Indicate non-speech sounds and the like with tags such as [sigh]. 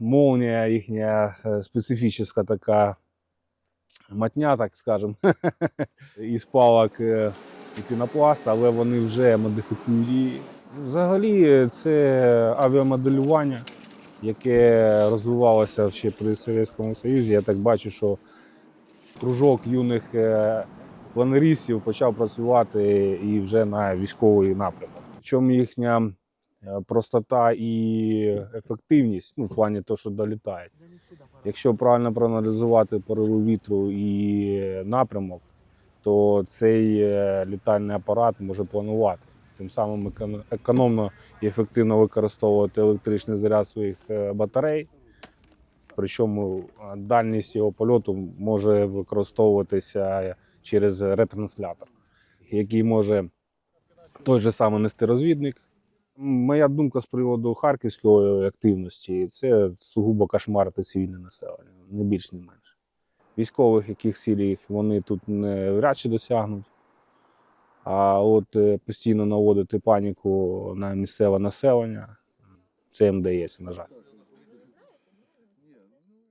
молния їхня е, специфічна така матня, так скажемо, із [laughs] палок е, і пінопласт, але вони вже модифікують її. Взагалі, це авіамоделювання, яке розвивалося ще при Совєтському Союзі. Я так бачу, що кружок юних е, планеристів почав працювати і вже на військовий напрямок. Чому їхня е, простота і ефективність ну, в плані того, що долітають. Якщо правильно проаналізувати пориви вітру і напрямок, то цей е, літальний апарат може планувати. Тим самим економно і ефективно використовувати електричний заряд своїх е, батарей. Причому е, дальність його польоту може використовуватися через ретранслятор, який може той же самий нести розвідник. Моя думка з приводу харківської активності це сугубо кошмарити цивільне населення, не більш, не менше. Військових, яких цілей вони тут не чи досягнуть. А от е, постійно наводити паніку на місцеве населення, це їм дається, на жаль.